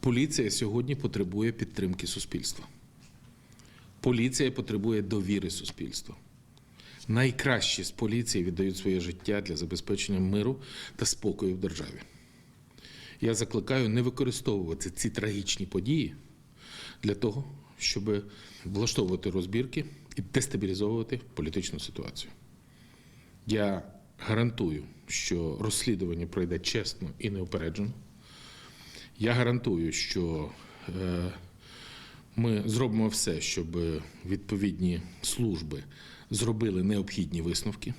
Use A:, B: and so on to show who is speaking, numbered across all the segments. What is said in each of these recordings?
A: Поліція сьогодні потребує підтримки суспільства. Поліція потребує довіри суспільства. Найкращі з поліції віддають своє життя для забезпечення миру та спокою в державі. Я закликаю не використовувати ці трагічні події для того, щоб влаштовувати розбірки і дестабілізовувати політичну ситуацію. Я гарантую, що розслідування пройде чесно і неупереджено. Я гарантую, що е, ми зробимо все, щоб відповідні служби зробили необхідні висновки.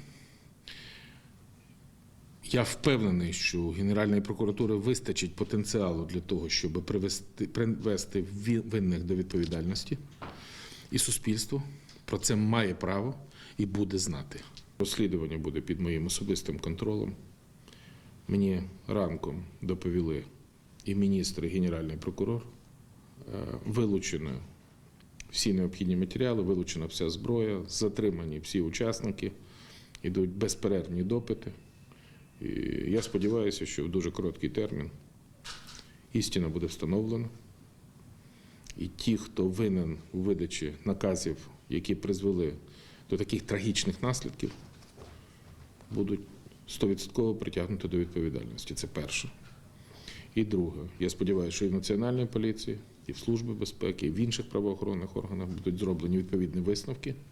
A: Я впевнений, що у Генеральної прокуратури вистачить потенціалу для того, щоб привести, привести винних до відповідальності. І суспільство про це має право і буде знати. Розслідування буде під моїм особистим контролем. Мені ранком доповіли і міністр, і генеральний прокурор. Е, Вилучено всі необхідні матеріали, вилучена вся зброя, затримані всі учасники, ідуть безперервні допити. І я сподіваюся, що в дуже короткий термін істина буде встановлена. І ті, хто винен у видачі наказів, які призвели до таких трагічних наслідків, будуть 100% притягнуті до відповідальності. Це перше. І друге, я сподіваюся, що і в національної поліції, і в Службі безпеки, і в інших правоохоронних органах будуть зроблені відповідні висновки.